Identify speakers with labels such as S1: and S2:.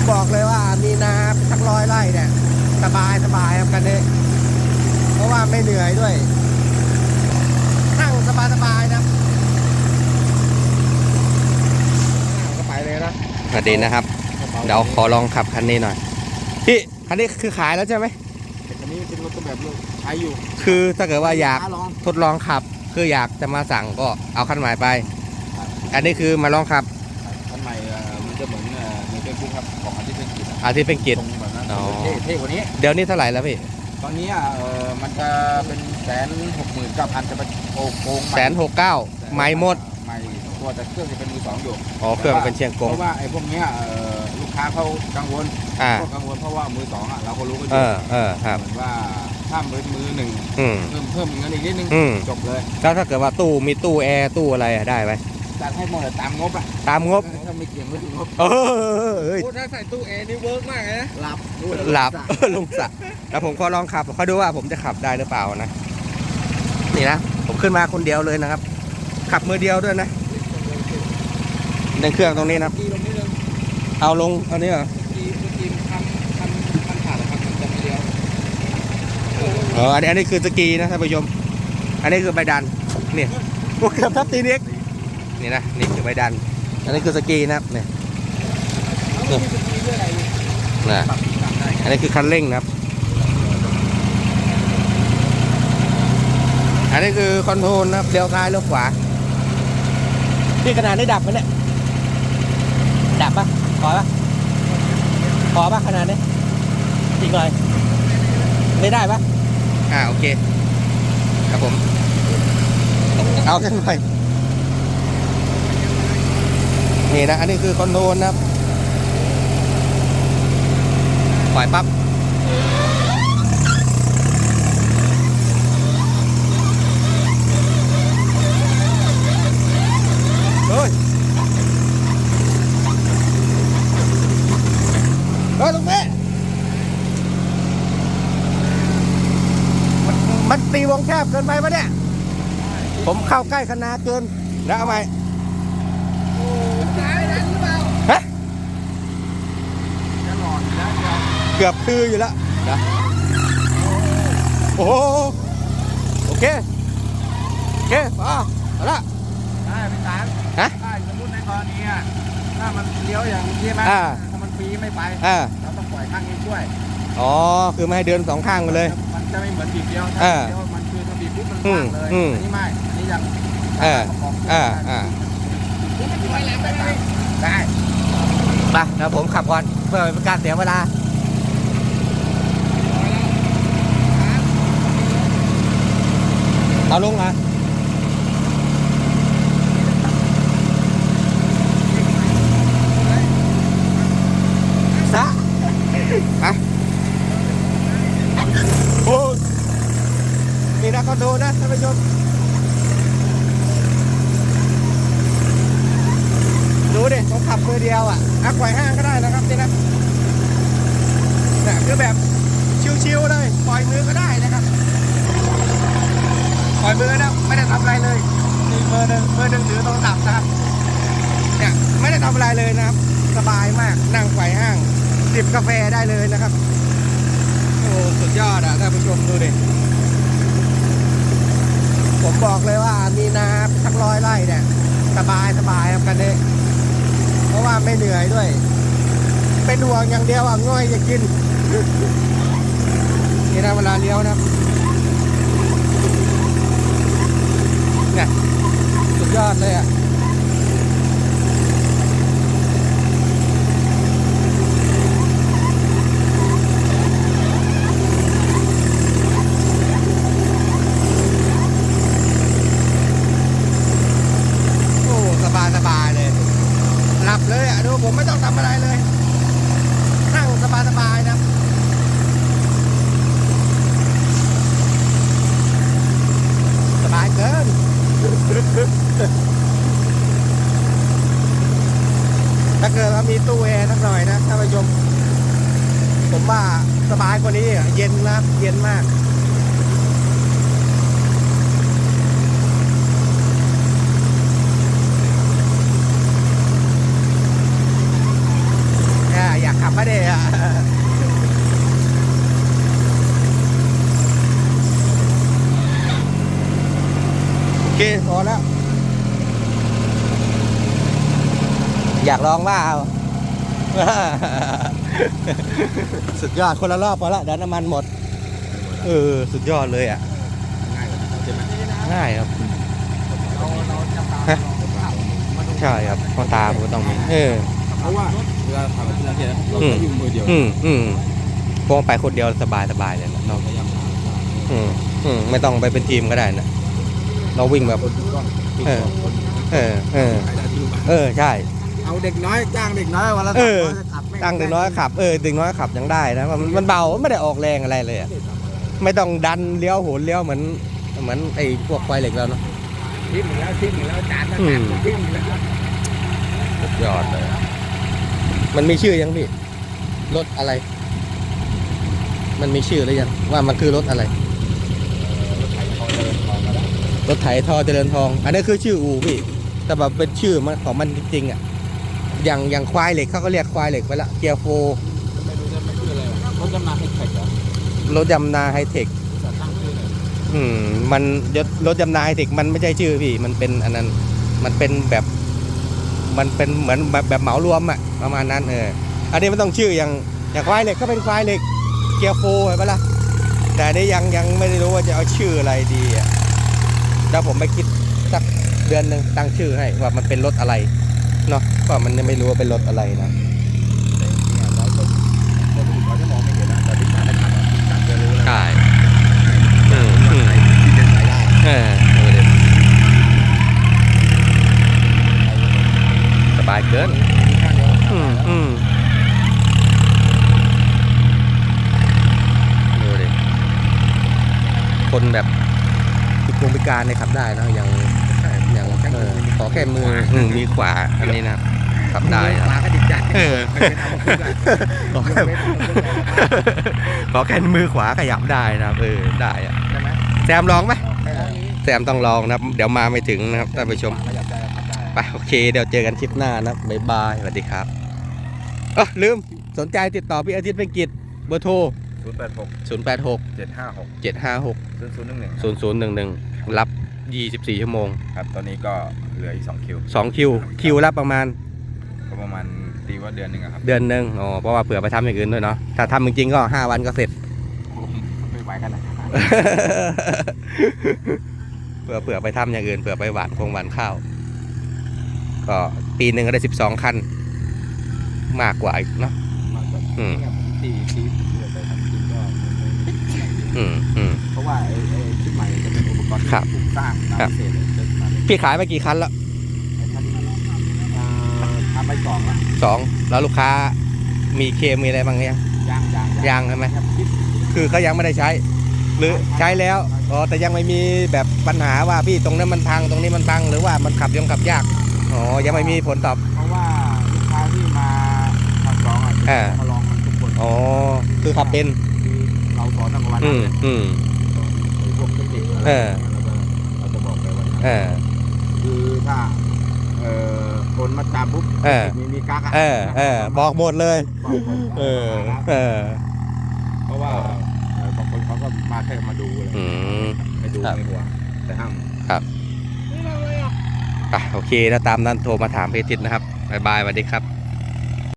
S1: ผมบอกเลยว่ามีนาทั้งร้อยไร่เนี่ย สบายสบายครับกันนี้เพราะว่าไม่เหนื่อยด้วยนั่งสบายสบายนะก็ไปเลยนะสวัสดีนะครับ เดี๋ยวขอลองขับคันนี้หน่อย พี่คันนี้คือขายแล้วใช่ไหม
S2: อันนี้เป็นรถแบบใช้อยู่
S1: คือถ้าเกิดว่าอยาก
S2: ลอง
S1: ทดลองขับ คืออยากจะมาสั่งก็เอาคันใหม่ไป อันนี้คือมาลองขับ
S2: คันใหม่เอ่อมันจะเหมือนเอ่อในเฟซบุ๊กครับของอาทิตย์เป็นกิจอะ
S1: อาที่เป็นกิจ
S2: ตรงแบบนั้น
S1: อ๋อ
S2: เท่เท่กว่านี้
S1: เดี๋ยวนี้เท่าไหร่แล้วพี่
S2: ตอนนี้อะเออมันจะเป็นแสนหกหมื่นเก้าพันจะเป็นโอ้โกง
S1: แสนหกเก้าไม่หมด
S2: ไม่ตัวแต่เครื่องจะเป็นมือสองอยู่
S1: อ๋อเครื่องมันเป็นเชียงกง
S2: เพราะว่าไอ้พวกเนี้ยเอ่อลูกค้าเขากังวล
S1: อ่า
S2: ก็กังวลเพราะว่ามือสองอะเราก็รู้กันอ
S1: เอยู่อเออครับ
S2: เหมือนว่าถ้าเป็นมือหนึ่ง
S1: อืม
S2: เพิ่มเพิ่มเงินอีกนิดนึง
S1: อืม
S2: จบเลย
S1: แล้วถ้าเกิดว่าตู้มีตู้แอร์ตู้อะไรอะได้ไหม
S2: จัดให้หมดเลยตามงบอะ
S1: ตามงบ
S2: ถ้าไม่เกี่ยงไม่ถึงงบ
S1: เออเอ้ย
S2: โอ้ถ้าใส่ตู้แอร์นี่เวิร์กมากเลยนะหลับ
S1: หลับลงสระแล้วผมก็ลองขับเขาดูว่าผมจะขับได้หรือเปล่านะนี่นะผมขึ้นมาคนเดียวเลยนะครับ ขับมือเดียวด้วยนะในเครื่องตรงนี้นะครับ
S2: กีลงนิดนึง
S1: เอาลงเอานี้เหรอ
S2: กีกีทำทำทำขาดนะครับจะไม่เดียว
S1: เอออันนี้อันนี้คือสกีนะท่านผู้ชม อันนี้คือใบดันเนี่ยพวกเกือบทับตีนเอ็ก นี่นะนี่คือใบดัน อันนี้คือสกีนะครับเนี่ย
S2: นี่กีด้วยอะไรนี่
S1: นะ
S2: ปรับปรับได้
S1: อันนี้คือคันเร่งนะครับ อันนี้คือคอนโทรลนะครับเลี้ยวซ้ายเลี้ยวขวาที่ขนาดนี้ดับไหมเนี่ยดับปะพอปะพอปะขนาดนี้อีกหน่อยไม่ได้ปะอ่าโอเคครับผมเอากันหน่อย นี่นะ อันนี้คือคอนโทรลนะครับ ปล่อยปั๊บ เฮ้ย เฮ้ยลุงแม่มันตีวงแคบเกินไปปะเนี่ย ผมเข้าใกล้คณะเกิน แล้วเอาใหม่ฮะ
S2: จะหลอดแล้วเดียว
S1: เกือบคืออยู่แล้วนะโอ้โหโอเค โอเคพอเอาละ
S2: ได้พี่สาร
S1: ฮะ
S2: ได้สมมติในกรณีอะถ้ามันเลี้ยวอย่างนี้ไหม
S1: อ่า
S2: ถ้ามันฟรีไม่ไป
S1: อ่า
S2: เราต้องปล่อยข้างนี้ช่วย
S1: อ๋อ คือไม่ให้เดินสองข้างไปเลย
S2: มันจะไม่เหมือนบีบเดียวถ้า
S1: อ่า
S2: บีบเดียวมันคือถ้าบีบปุ๊บมัน
S1: อื
S2: ว่ามงเลย
S1: อืม
S2: อันนี้ไม่อันนี้ยัง
S1: อ่า
S2: ประกอบ
S1: อ่าอ่า
S2: ปุ๊บมันถอยหลังไปเลยได้
S1: ไปเดี๋ยวผมขับก่อนเพื่อเป็นการเสียเวลา เอาลงอะซะอะโอ้นี่นะคอนโดนะท่านผู้ชมดูดิผมขับมือเดียวอะอักไขว่ห้างก็ได้นะครับนี่นะเนี่ยคือแบบชิวๆเลย ปล่อยมือก็ได้นะครับ ปล่อยมือนะไม่ได้ทำอะไรเลยนี่มือหนึ่งมือหนึ่งถือโทรศัพท์นะครับเนี่ยไม่ได้ทำอะไรเลยนะครับ สบายมากนั่งไขว่ห้างจิบกาแฟได้เลยนะครับโอ้สุดยอดอะท่านผู้ชมดูดิผมบอกเลยว่ามีนาทั้งร้อยไร่เนี่ยสบายสบายครับกันนี้เพราะว่าไม่เหนื่อยด้วย เป็นห่วงอย่างเดียวอะง่อยจะกินนี่นะเวลาเลี้ยวนะเนี่ยสุดยอดเลยอะโอ้สบายสบายเลย หลับเลยอะ ดูผมไม่ต้องทำอะไรเลย นั่งสบายสบายนะ สบายเกิน ถ้าเกิดว่ามีตู้แอร์สักหน่อยนะท่านผู้ชม ผมว่าสบายกว่านี้เย็นนะเย็นมาก เนี่ยอยากขับะเนี่ยโอ เคพอแล้ว อยากลองว่าเอา สุดยอดคนละรอบพอละเดี๋ยวน้ำมันหมด เออ สุดยอดเลยอะ
S2: ง่ายกว่าใช่ไหม
S1: ง่ายครับ
S2: เราเราจะตาม
S1: ฮะใช่ครับพอตาผมก็ต้องมีเออ
S2: เพราะว่าเวลาทำแบบที่เราเห็นเราใช้อยู่มือเดียว
S1: อืมอืมพวงไปคนเดียวสบายสบายเลยนะ
S2: เรา
S1: เนาะ
S2: พยายามหา
S1: อืมอืมไม่ต้องไปเป็นทีมก็ได้นะ เราวิ่งแบบ
S2: คนก็
S1: เออ เออ เออ
S2: ขายได้ที่บ้าน
S1: เออ ใช่
S2: เอาเด็กน้อยจ้างเด็กน้อยวันละ
S1: เออ
S2: สามร้ยขับไม่
S1: ตั้งเด็กน้อยขับ เออ เด็กน้อยขับยังได้นะ มันมันเบา ไม่ได้ออกแรงอะไรเลยอะไม่ต้องดันเลี้ยวโหนเลี้ยวเหมือน เหมือนไอ้พวกควายเหล็กเราเนาะ
S2: ทิ้งอีกแล้วทิ้งอีกแล้วจานละ
S1: อืม
S2: ทิ้งอีกแล้ว
S1: สุดยอดเลย มันมีชื่อยังพี่ รถอะไร มันมีชื่อหรือยัง ว่ามันคือรถอะไร รถไถทอเจริญทอง อันนี้คือชื่ออู่พี่ แต่แบบเป็นชื่อมันของมันจริงๆอะ อย่างอย่างควายเหล็กเขาก็เรียกควายเหล็กไปละ เกียร์โฟ
S2: ไม่รู้จะไม่ชื่ออะไรรถจำนำให้ใครเหรอ
S1: รถยำนาไฮเทค
S2: จะตั้งชื่อเลย
S1: อืมมันยศรถยำนาไฮเทคมันไม่ใช่ชื่อพี่ มันเป็นอันนั้น มันเป็นแบบ มันเป็นเหมือนแบบแบบเหมารวมอะประมาณนั้นเออ อันนี้มันต้องชื่ออย่างอย่างควายเหล็กก็เป็นควายเหล็ก เกียร์โฟเห็นปะล่ะ แต่อันนี้ยังยังไม่ได้รู้ว่าจะเอาชื่ออะไรดีอะ เดี๋ยวผมไปคิดสักเดือนหนึ่งตั้งชื่อให้ว่ามันเป็นรถอะไรเนาะว่ามันยังไม่รู้ว่าเป็นรถอะไรนะ
S2: เนี่ยร้อยคนคนอื่นเขาจะมองไม่เห็นนะแต่ที่การได้ขับการจะรู้แล้ว
S1: ใช่อืมอืม
S2: ที่จะใช้ได้
S1: เออดูดิสบายเกินอืมอืมดูดิคนแบบ คนพิการเลยขับได้นะอย่างอย่างเออขอแค่มือหนึ่งมีขวาอันนี้นะขับได้
S2: ขวาก็ดิบได้
S1: เออ
S2: ข
S1: อแค่ขอแค่มือขวาขยับได้นะเออได้อะแซมลองไหม
S2: แซ
S1: มต้องลองนะเดี๋ยวมาไม่ถึงนะครับท่านผู้ชม
S2: ไป
S1: โอเค เดี๋ยวเจอกันคลิปหน้านะบ๊ายบายสวัสดีครับอ๋อลืมสนใจติดต่อพี่อาทิตย์เป็นกิจเบอร์โทร
S2: 086 086
S1: 756 756 0011 0011 รับ 24 ชั่วโมง
S2: ครับ ตอนนี้ก็เหลืออีกสองคิว
S1: 2 คิว คิวรับประมาณ
S2: ก็ประมาณตีว่าเดือนหนึ่งอะครับ
S1: เดือนหนึ่งอ๋อเพราะว่าเผื่อไปทำอย่างอื่นด้วยเนาะถ้าทำจริงๆก็ 5 วันก็เสร็จ
S2: ไม่ไหวกันนะ
S1: เผื่อเผื่อไปทำอย่างอื่นเผื่อไปหวานคงหวานข้าว ก็ปีหนึ่งก็ได้ 12 คัน มากกว่าอีกเนาะ
S2: มากกว่า
S1: อืม
S2: เนี่ยผมตีตีเพื่อไปทำจริงก็
S1: อืมอืม
S2: เพราะว่าไอ้ไอ้
S1: ครับ
S2: ปลูกสร้างตาม
S1: ครับ
S2: พิเศษเลยจะมาเลย
S1: พี่ขายไปกี่คันแล้ว
S2: ไอ้ท่านเอ่อทำไปสองละ
S1: สองแล้วลูกค้ามีเคมีอะไรบ้างยัง
S2: ยางยาง
S1: ยางใช่ไหม
S2: ครับคิด
S1: คือเขายังไม่ได้ใช้ หรือใช้แล้วอ๋อแต่ยังไม่มีแบบปัญหาว่าพี่ตรงนั้นมันพังตรงนี้มันพังหรือว่ามันขับยังขับยากอ๋อยังไม่มีผลตอบ
S2: เพราะว่าลูกค้าที่มาทำลองอะ
S1: อ่า
S2: มาลองกันทุกคน
S1: อ๋อคือขับเป็น
S2: คือเราสอนตั้งแต่วัน
S1: อื
S2: นั้น
S1: ม
S2: เลย
S1: อืม
S2: ไอ้พวกเทคนิคอะไร
S1: เออ เออ
S2: คือถ้าเอ่อคนมาจับปุ๊บ
S1: เออ
S2: มีมีกักอะ
S1: เออเออบอกหมดเลย
S2: บอกหมด
S1: เออเออ
S2: เพราะว่าเอ่อบางคนเขาก็มาแค่มาดูอะไร
S1: อืม
S2: ให้ดู
S1: ครับ
S2: ในหัวแต่ห้าม
S1: อะโอเคแล้วตามนั้นโทรมาถามเพทิตนะครับบายบายสวัสดีครับ